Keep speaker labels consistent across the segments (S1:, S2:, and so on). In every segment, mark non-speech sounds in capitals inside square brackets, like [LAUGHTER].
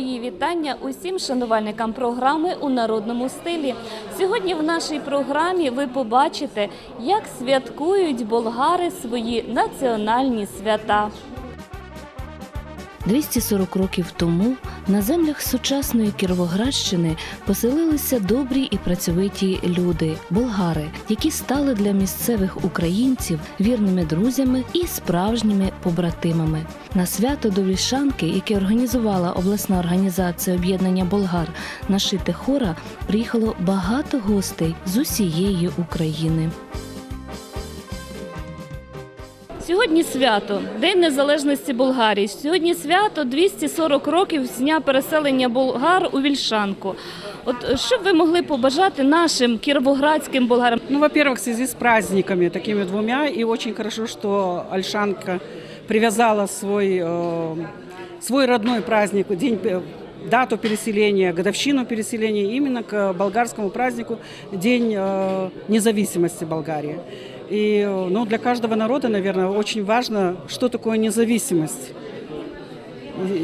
S1: Мої вітання усім шанувальникам програми у народному стилі. Сьогодні в нашій програмі ви побачите, як святкують болгари свої національні свята.
S2: 240 років тому на землях сучасної Кіровоградщини поселилися добрі і працьовиті люди, болгари, які стали для місцевих українців вірними друзями і справжніми побратимами. На свято до Вільшанки, яке організувала обласна організація об'єднання болгар на шите хора, приїхало багато гостей з усієї України.
S1: Сьогодні свято День Незалежності Болгарії. Сьогодні свято 240 років з дня переселення болгар у Вільшанку. От що б ви могли побажати нашим кіровоградським болгарам?
S3: Ну, во-первых, в связи с праздниками, такими двумя, и очень хорошо, что Альшанка привязала свой, э, свой родной праздник, день, пе- дату переселения, годовщину переселения именно к болгарскому празднику День э, независимости Болгарии. И ну, для каждого народа, наверное, очень важно, что такое независимость.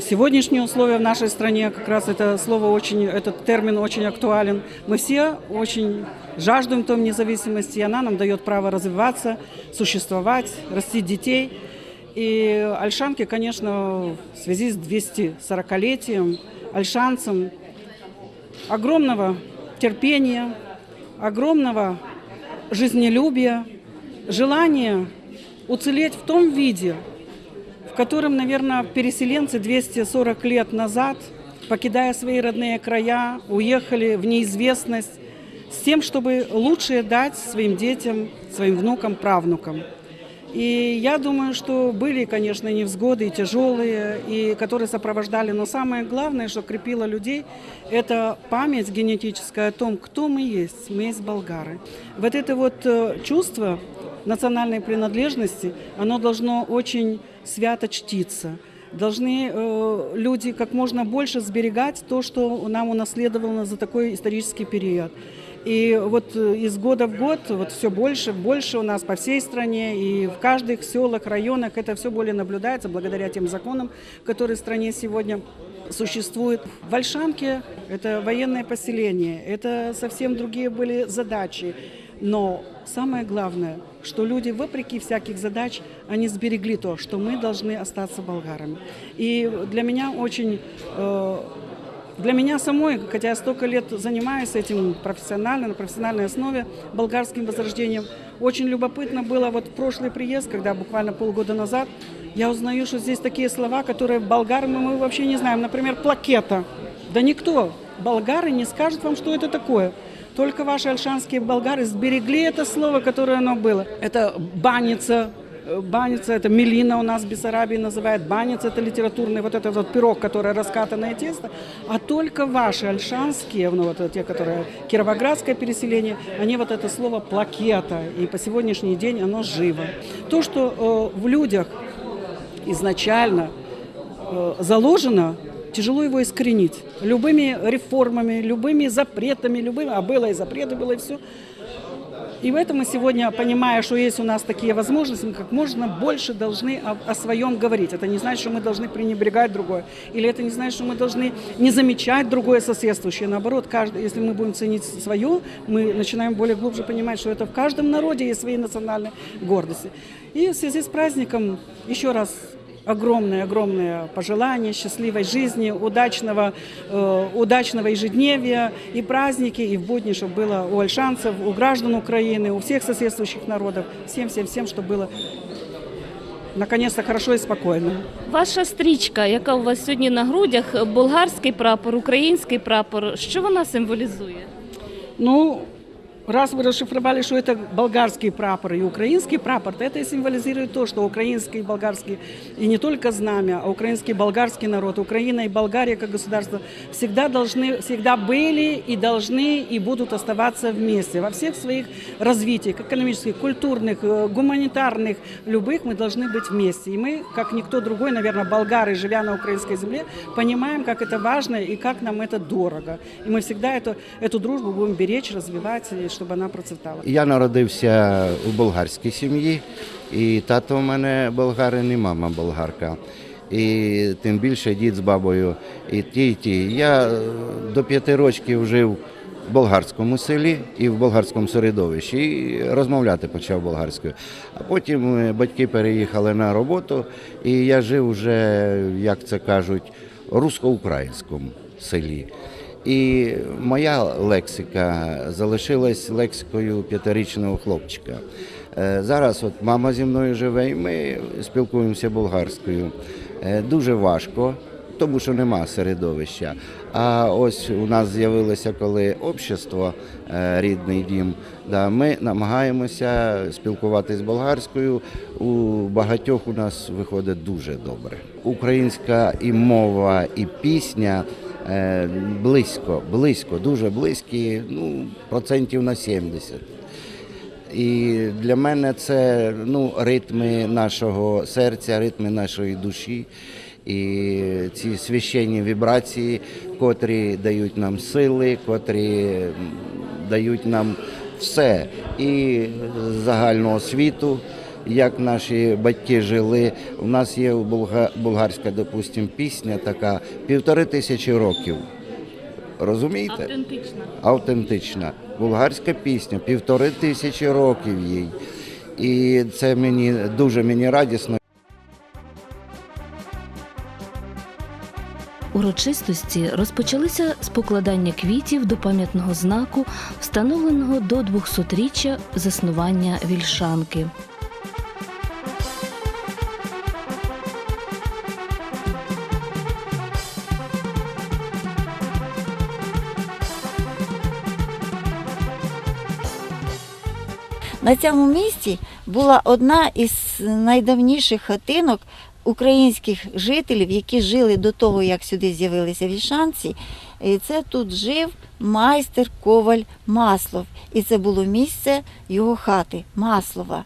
S3: Сегодняшние условия в нашей стране, как раз это слово очень, этот термин очень актуален. Мы все очень жаждем той независимости, и она нам дает право развиваться, существовать, растить детей. И Альшанки, конечно, в связи с 240-летием, альшанцам огромного терпения, огромного жизнелюбия, желания уцелеть в том виде, в котором, наверное, переселенцы 240 лет назад, покидая свои родные края, уехали в неизвестность с тем, чтобы лучшее дать своим детям, своим внукам, правнукам. И я думаю, что были, конечно, невзгоды и тяжелые, и которые сопровождали, но самое главное, что крепило людей, это память генетическая о том, кто мы есть. Мы есть болгары. Вот это вот э, чувство национальной принадлежности, оно должно очень свято чтиться. Должны э, люди как можно больше сберегать то, что нам унаследовано за такой исторический период. И вот э, из года в год вот все больше, больше у нас по всей стране и в каждых селах, районах это все более наблюдается благодаря тем законам, которые в стране сегодня существуют. В Ольшанке это военное поселение, это совсем другие были задачи. Но самое главное, что люди, вопреки всяких задач, они сберегли то, что мы должны остаться болгарами. И для меня очень э, для меня самой, хотя я столько лет занимаюсь этим профессионально, на профессиональной основе, болгарским возрождением, очень любопытно было вот в прошлый приезд, когда буквально полгода назад, я узнаю, что здесь такие слова, которые болгарами мы вообще не знаем. Например, плакета. Да никто, болгары не скажет вам, что это такое. Только ваши альшанские болгары сберегли это слово, которое оно было. Это баница, Э, Баница, это мелина у нас в Бессарабии называют. Баница, это литературный вот этот вот пирог, который раскатанное тесто. А только ваши альшанские, ну вот те, которые кировоградское переселение, они вот это слово плакета. И по сегодняшний день оно живо. То, что э, в людях изначально э, заложено, тяжело его искоренить. Любыми реформами, любыми запретами, любыми, а было и запреты, было и все. И в этом мы сегодня, понимая, что есть у нас такие возможности, мы как можно больше должны о, о своем говорить. Это не значит, что мы должны пренебрегать другое. Или это не значит, что мы должны не замечать другое соседствующее. Наоборот, каждый, если мы будем ценить свое, мы начинаем более глубже понимать, что это в каждом народе есть свои национальные гордости. И в связи с праздником еще раз огромное-огромное пожелание счастливой жизни, удачного, э, удачного ежедневия и праздники, и в будни, чтобы было у альшанцев, у граждан Украины, у всех соседствующих народов, всем-всем-всем, чтобы было наконец-то хорошо и спокойно.
S1: Ваша стрічка, яка у вас сьогодні на грудях, болгарський прапор, український прапор. Що вона символізує?
S3: Ну, раз вы расшифровали, что это болгарский прапор и украинский прапор, то это и символизирует то, что украинский и болгарский, и не только знамя, а украинский и болгарский народ, Украина и Болгария как государство всегда должны, всегда были и должны и будут оставаться вместе во всех своих развитиях, экономических, культурных, э, гуманитарных, любых мы должны быть вместе. И мы, как никто другой, наверное, болгары, живя на украинской земле, понимаем, как это важно и как нам это дорого. И мы всегда эту, эту дружбу будем беречь, развивать, чтобы она процветала.
S4: Я народився у болгарській сім'ї, і тато в мене болгарин, і мама болгарка. і тим більше дід з бабою, і ті, і ті. Я е, до п'яти років жив в болгарському селі і в болгарському середовищі, і розмовляти почав болгарською. А потім е, батьки переїхали на роботу, і я жив вже, як це кажуть, русско-українському селі. І моя лексика залишилась лексикою п'ятирічного хлопчика. Е, Зараз от мама зі мною живе, і ми спілкуємося болгарською. Е, Дуже важко, тому що нема середовища. А ось у нас з'явилося, коли общество, е, рідний дім, да, ми намагаємося спілкуватись болгарською. У багатьох у нас виходить дуже добре. Українська і мова, і пісня. Е, Близько, близько, дуже близькі, ну, процентів на 70. І для мене це ну, ритми нашого серця, ритми нашої душі. І ці священні вібрації, котрі дають нам сили, котрі дають нам все і загального світу, як наші батьки жили. У нас є болгарська, допустим, пісня така півтори тисячі років. Розумієте?
S1: Автентична.
S4: автентична. Болгарська пісня, півтори тисячі років їй. І це мені дуже мені радісно.
S2: Урочистості розпочалися з покладання квітів до пам'ятного знаку, встановленого до 200-річчя заснування вільшанки.
S5: На цьому місці була одна із найдавніших хатинок українських жителів, які жили до того, як сюди з'явилися вільшанці. І це тут жив майстер Коваль Маслов. І це було місце його хати Маслова.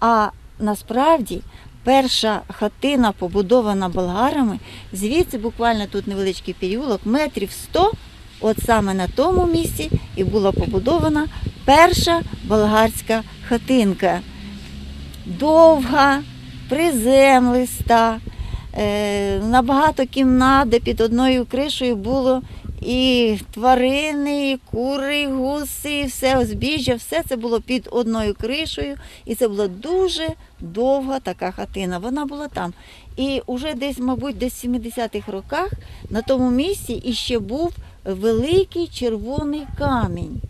S5: А насправді перша хатина, побудована болгарами, звідси буквально тут невеличкий переулок, метрів 100, от саме на тому місці і була побудована перша болгарська хатинка. Довга, приземлиста, е, на багато кімнат, де під одною кришею було і тварини, і кури, і гуси, і все збіжжя, все це було під одною кришею. І це була дуже довга така хатина. Вона була там. І вже десь, мабуть, десь в 70-х роках на тому місці іще був великий червоний камінь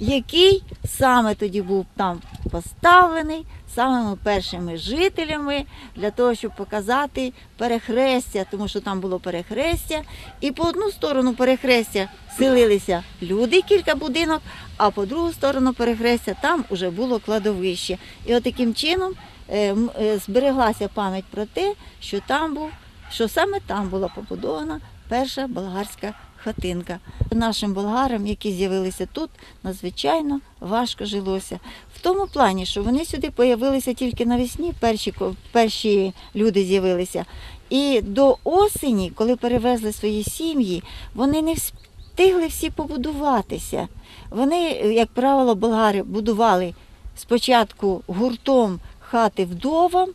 S5: який саме тоді був там поставлений самими першими жителями для того, щоб показати перехрестя, тому що там було перехрестя, і по одну сторону перехрестя селилися люди, кілька будинок, а по другу сторону перехрестя там вже було кладовище. І от таким чином е, е, збереглася пам'ять про те, що там був, що саме там була побудована перша болгарська хатинка. Нашим болгарам, які з'явилися тут, надзвичайно важко жилося. В тому плані, що вони сюди появилися тільки навесні, перші, перші люди з'явилися. І до осені, коли перевезли свої сім'ї, вони не встигли всі побудуватися. Вони, як правило, болгари будували спочатку гуртом хати вдовам,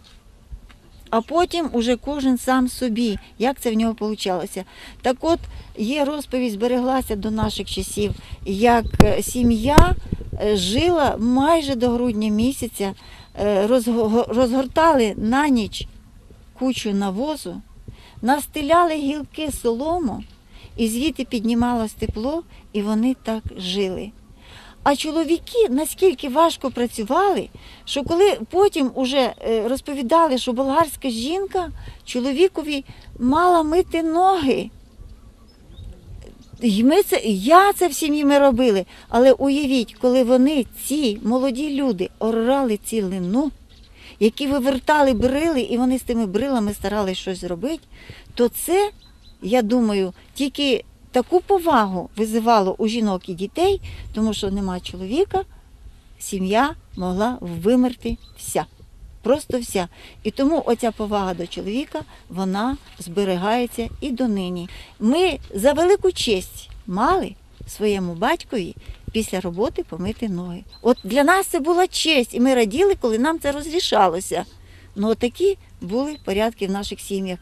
S5: а потім уже кожен сам собі, як це в нього вийшло. Так от є розповідь, збереглася до наших часів, як е, сім'я е, жила майже до грудня місяця, е, розгортали на ніч кучу навозу, настеляли гілки солому, і звідти піднімалось тепло, і вони так жили. А чоловіки наскільки важко працювали, що коли потім уже е, розповідали, що болгарська жінка чоловікові мала мити ноги. І ми це, я це в сім'ї ми робили. Але уявіть, коли вони, ці молоді люди, орали цілину, які вивертали брили, і вони з тими брилами старалися щось зробити, то це, я думаю, тільки таку повагу визивало у жінок і дітей, тому що нема чоловіка, сім'я могла вимерти вся. Просто вся. І тому оця повага до чоловіка, вона зберігається і донині. Ми за велику честь мали своєму батькові після роботи помити ноги. От для нас це була честь, і ми раділи, коли нам це розрішалося. Ну, такі були порядки в наших сім'ях.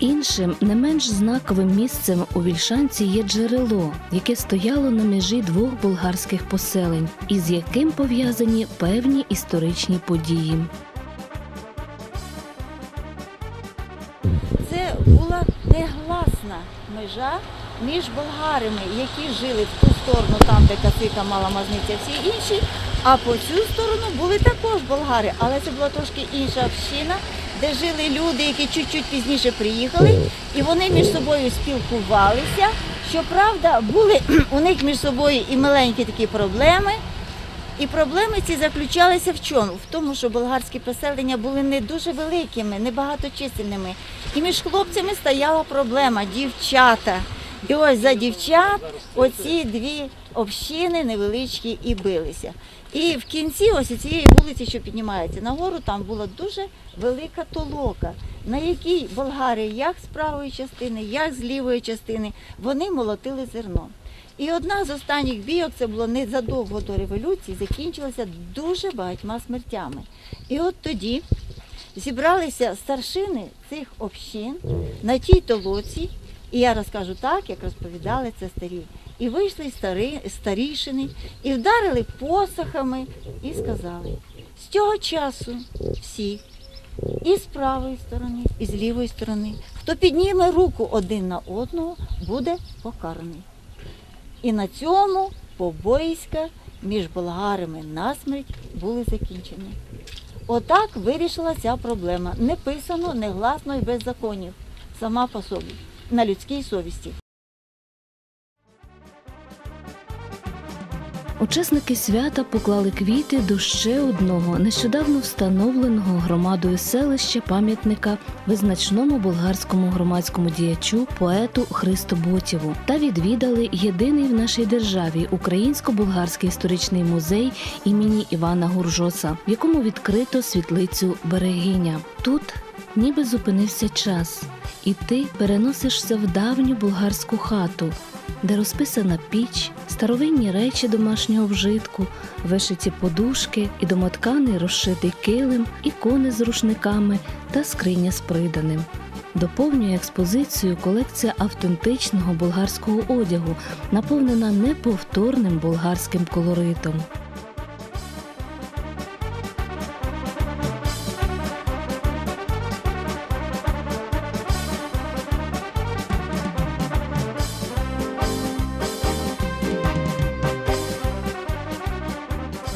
S2: Іншим не менш знаковим місцем у Вільшанці є джерело, яке стояло на межі двох болгарських поселень, і з яким пов'язані певні історичні події.
S5: Це була негласна межа між болгарами, які жили в ту сторону, там, де Кацика, Мала Мазниця, всі інші. А по цю сторону були також болгари, але це була трошки інша община, де жили люди, які чуть-чуть пізніше приїхали, і вони між собою спілкувалися. Щоправда, були [CLEARS THROAT] у них між собою і маленькі такі проблеми. І проблеми ці заключалися в чому? В тому, що болгарські поселення були не дуже великими, не багаточисельними. І між хлопцями стояла проблема дівчата. І ось за дівчат оці дві общини невеличкі і билися. І в кінці ось цієї вулиці, що піднімається нагору, там була дуже велика толока, на якій болгари як з правої частини, як з лівої частини, вони молотили зерно. І одна з останніх бійок, це було незадовго до революції, закінчилася дуже багатьма смертями. І от тоді зібралися старшини цих общин на тій толоці, і я розкажу так, як розповідали це старі. І вийшли старі, старішини, і вдарили посохами, і сказали, з цього часу всі, і з правої сторони, і з лівої сторони, хто підніме руку один на одного, буде покараний. І на цьому побоїська між болгарами насмерть були закінчені. Отак вирішила ця проблема. Не писано, не гласно і без законів. Сама по собі, на людській совісті.
S2: Учасники свята поклали квіти до ще одного нещодавно встановленого громадою селища пам'ятника визначному болгарському громадському діячу поету Христо Ботєву та відвідали єдиний в нашій державі українсько-болгарський історичний музей імені Івана Гуржоса, в якому відкрито світлицю Берегиня. Тут ніби зупинився час, і ти переносишся в давню болгарську хату, де розписана піч, старовинні речі домашнього вжитку, вишиті подушки і домотканий розшитий килим, ікони з рушниками та скриня з приданим. Доповнює експозицію колекція автентичного болгарського одягу, наповнена неповторним болгарським колоритом.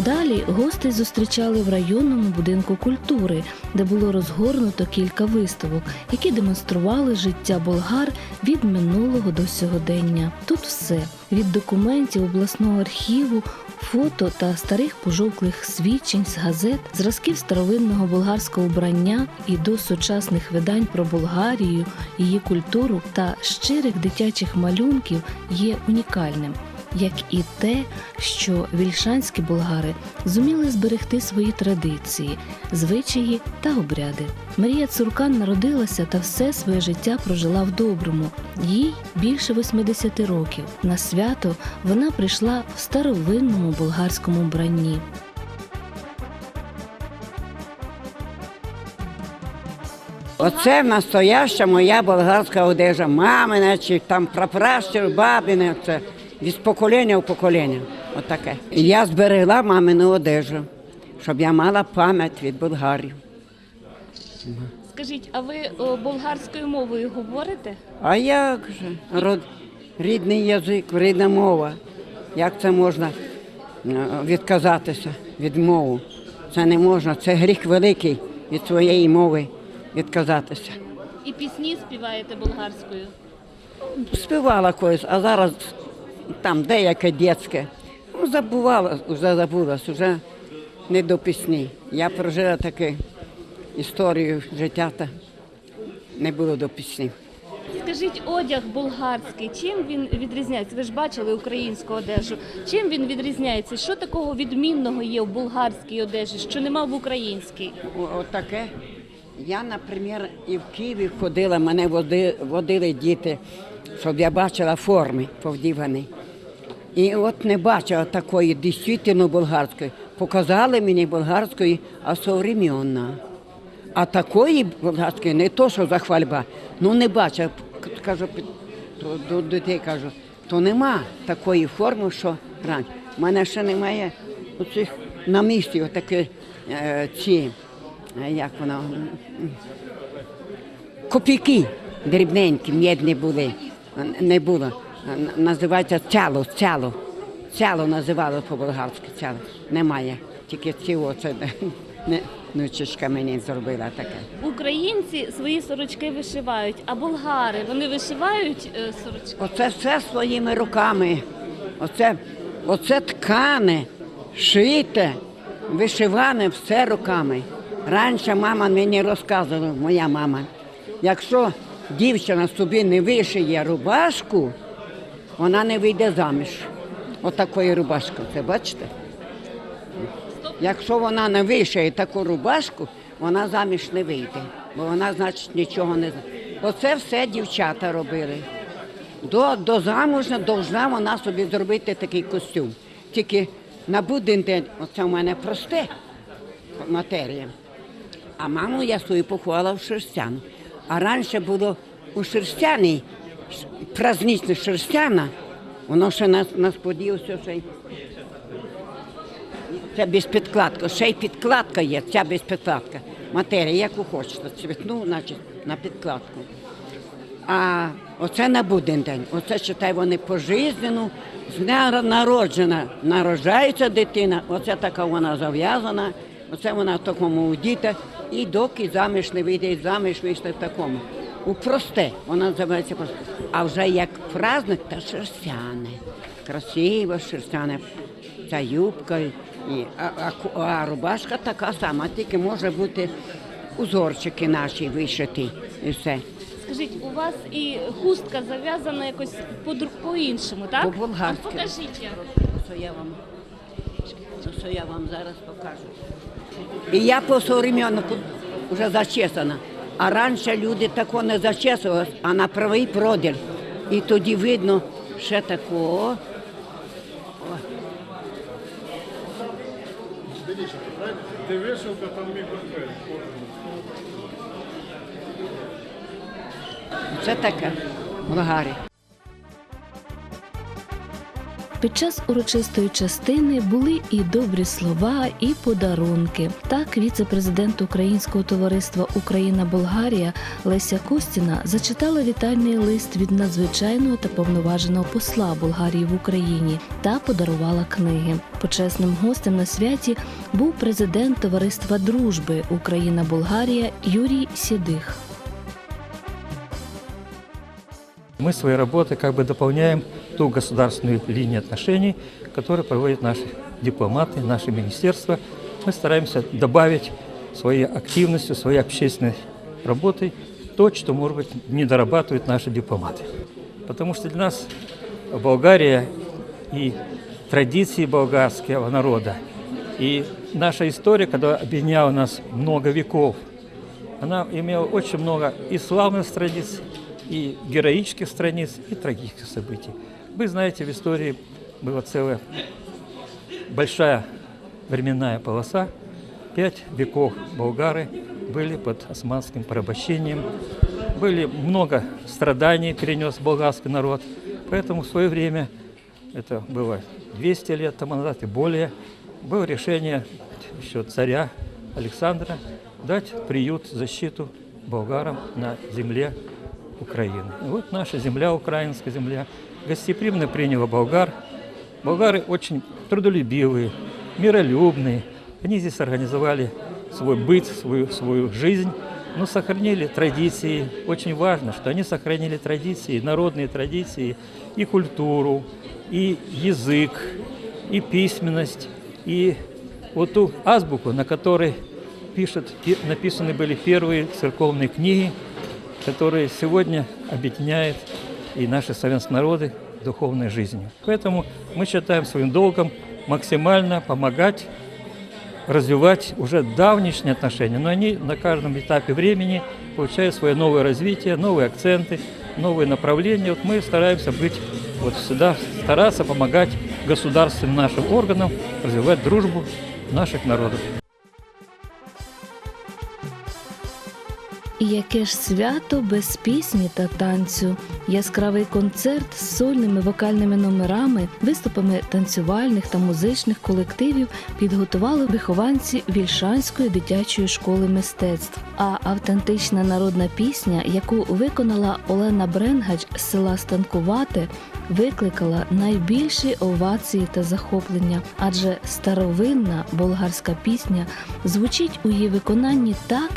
S2: Далі гостей зустрічали в районному будинку культури, де було розгорнуто кілька виставок, які демонстрували життя болгар від минулого до сьогодення. Тут все від документів обласного архіву, фото та старих пожовклих свідчень з газет, зразків старовинного болгарського вбрання і до сучасних видань про Болгарію, її культуру та щирих дитячих малюнків є унікальним як і те, що вільшанські болгари зуміли зберегти свої традиції, звичаї та обряди. Марія Цуркан народилася та все своє життя прожила в доброму. Їй більше 80 років. На свято вона прийшла в старовинному болгарському вбранні.
S6: Оце настояща моя болгарська одежа. Мамина чи там прапраща, бабина. Це від покоління в покоління. Отаке. І я зберегла мамину одежу, щоб я мала пам'ять від болгарів.
S1: Скажіть, а ви о, болгарською мовою говорите?
S6: А як же? Род, рідний язик, рідна мова. Як це можна е, відказатися від мови? Це не можна. Це гріх великий від своєї мови відказатися.
S1: І пісні співаєте болгарською?
S6: Співала колись, а зараз там деяке дітське. Ну, забувала, вже забулась, вже не до пісні. Я прожила таку історію життя, та не було до пісні.
S1: Скажіть, одяг болгарський, чим він відрізняється? Ви ж бачили українську одежу. Чим він відрізняється? Що такого відмінного є в болгарській одежі, що нема в українській?
S6: Отаке. Я, наприклад, і в Києві ходила, мене води, водили діти, щоб я бачила форми повдівані. І от не бачила такої дійсно болгарської. Показали мені болгарської, а современна. А такої болгарської не то, що захвальба, ну не бачу. Кажу, то, до дітей кажу, то нема такої форми, що раніше. У мене ще немає оцих на місці отакі е, ці, е, як воно, копійки дрібненькі, м'єдні були, не було. Називається цяло, цяло. Цяло називали по-болгарськи, цяло. Немає. Тільки ці оце не, внучечка мені зробила таке.
S1: Українці свої сорочки вишивають, а болгари вони вишивають е, сорочки.
S6: Оце все своїми руками. Оце, оце ткане, шите, вишиване все руками. Раніше мама мені розказувала, моя мама, якщо дівчина собі не вишиє рубашку, вона не вийде заміж. Отакої рубашки, це бачите? Якщо вона не вишиє таку рубашку, вона заміж не вийде, бо вона, значить, нічого не знає. Оце все дівчата робили. До, до замужня должна вона собі зробити такий костюм. Тільки на буден день, оце в мене просте матерія. А маму я свою поховала в шерстяну. А раніше було у шерстяній, празднична шерстяна, воно ще на, на споді ось ще й це без підкладки. Ще й підкладка є, ця без підкладка. Матерія, яку хочете, цвітну, значить, на підкладку. А оце на буден день. Оце читай вони пожизнену, з дня народжена, народжається дитина, оце така вона зав'язана, оце вона в такому одіта, і доки заміж не вийде, заміж вийшли в такому. У просте, вона називається просте. А вже як праздник, та шерстяне. Красиво шерстяне. Ця юбка, і, а, а, а рубашка така сама, тільки може бути узорчики наші вишиті і все.
S1: Скажіть, у вас і хустка зав'язана якось по-іншому, так?
S6: По-болгарськи.
S1: А Покажіть.
S6: Що я вам, що я вам зараз покажу. І я по современнику вже зачесана. А раніше люди тако не зачесували, а на правий проділь. І тоді видно ще такого. Це таке Болгарія.
S2: Під час урочистої частини були і добрі слова, і подарунки. Так, віце-президент Українського товариства Україна-Болгарія Леся Костіна зачитала вітальний лист від надзвичайного та повноваженого посла Болгарії в Україні та подарувала книги. Почесним гостем на святі був президент Товариства дружби Україна-Болгарія Юрій Сідих.
S7: Мы своей работой как бы дополняем ту государственную линию отношений, которую проводят наши дипломаты, наши министерства. Мы стараемся добавить своей активностью, своей общественной работой то, что, может быть, не дорабатывают наши дипломаты. Потому что для нас Болгария и традиции болгарского народа, и наша история, когда объединяла нас много веков, она имела очень много и славных страниц, и героических страниц, и трагических событий. Вы знаете, в истории была целая большая временная полоса. Пять веков болгары были под османским порабощением. Были много страданий перенес болгарский народ. Поэтому в свое время, это было 200 лет тому назад и более, было решение еще царя Александра дать приют, защиту болгарам на земле Украины. И вот наша земля, украинская земля, гостеприимно приняла болгар. Болгары очень трудолюбивые, миролюбные. Они здесь организовали свой быт, свою, свою жизнь, но сохранили традиции. Очень важно, что они сохранили традиции, народные традиции, и культуру, и язык, и письменность, и вот ту азбуку, на которой пишет, пи- написаны были первые церковные книги, которые сегодня объединяют и наши славянские народы духовной жизнью. Поэтому мы считаем своим долгом максимально помогать развивать уже давнишние отношения, но они на каждом этапе времени получают свое новое развитие, новые акценты, новые направления. Вот мы стараемся быть вот всегда стараться помогать государственным нашим органам развивать дружбу наших народов.
S2: Яке ж свято без пісні та танцю, яскравий концерт з сольними вокальними номерами, виступами танцювальних та музичних колективів підготували вихованці Вільшанської дитячої школи мистецтв. А автентична народна пісня, яку виконала Олена Бренгач з села Станкувате, викликала найбільші овації та захоплення, адже старовинна болгарська пісня звучить у її виконанні так,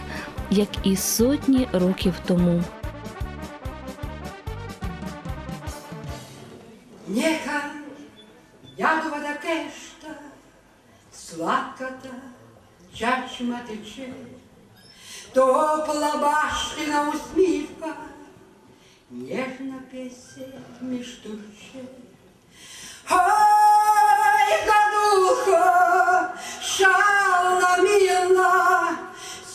S2: як і сотні років тому.
S8: Нехай ядова кешта, сладката чачма тече, топла башtina усмішка, ніжна пісень між турче. Ой, гадулко, шална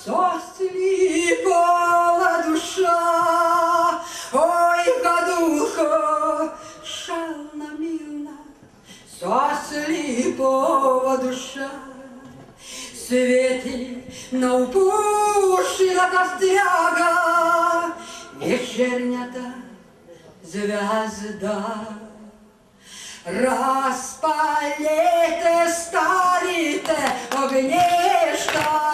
S8: милна, сосліпала душа. Ой, гадулко, шална милна, сосліпова душа. Світі наупущена костряга, вечернята звезда. Распалите, старите огнешта,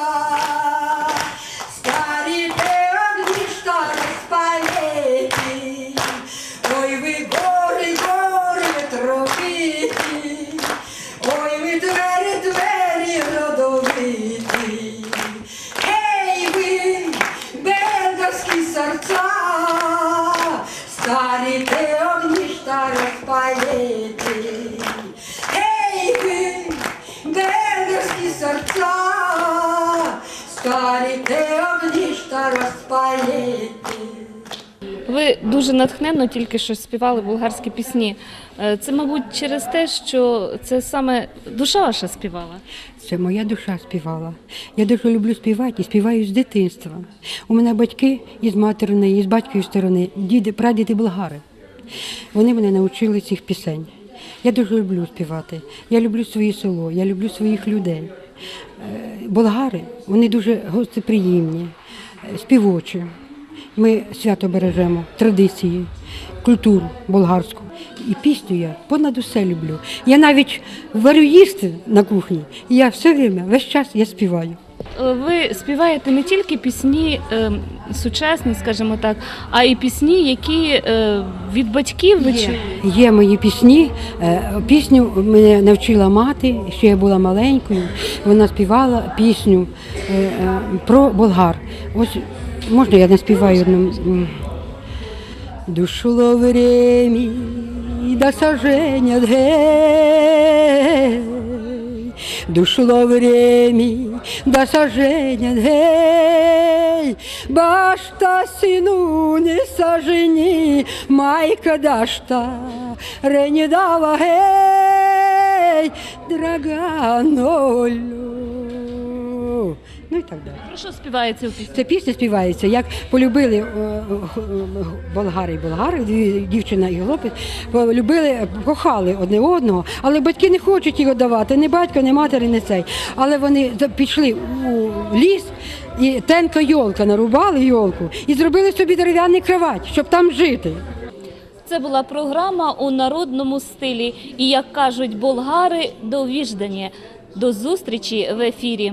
S8: Ви
S1: дуже натхненно тільки що співали болгарські пісні. Е, Це, мабуть, через те, що це саме душа ваша співала.
S8: Це моя душа співала. Я дуже люблю співати і співаю з дитинства. У мене батьки із материної, і з батьківської сторони, діди, прадіди болгари. Вони мене навчили цих пісень. Я дуже люблю співати. Я люблю своє село, я люблю своїх людей. Е, Болгари, вони дуже гостеприємні, е, співочі. Ми свято бережемо, традиції, культуру болгарську. І пісню я понад усе люблю. Я навіть варю їсти на кухні, і я все время, весь час я співаю.
S1: Е, Ви співаєте не тільки пісні е, сучасні, скажімо так, а й пісні, які е, від батьків ви чули.
S8: Є мої пісні. Е, Пісню мене навчила мати, ще я була маленькою. Вона співала пісню е, е, про болгар. Ось можна я наспіваю одну. Душло время до сожжения дгей. Душло время до сожжения дгей. Башта сину не сожени, майка дашта рені дава гей, драганолю. Ну і так далі.
S1: Про що співається у пісні?
S8: Ця пісня співається, як полюбили е, е, болгари і болгари, дівчина і хлопець, полюбили, кохали одне одного, але батьки не хочуть його давати, ні батько, ні матері, ні цей. Але вони пішли у ліс і тенка йолка, нарубали йолку і зробили собі дерев'яний кровать, щоб там жити.
S1: Це була програма у народному стилі. І як кажуть болгари, довіждані. До зустрічі в ефірі.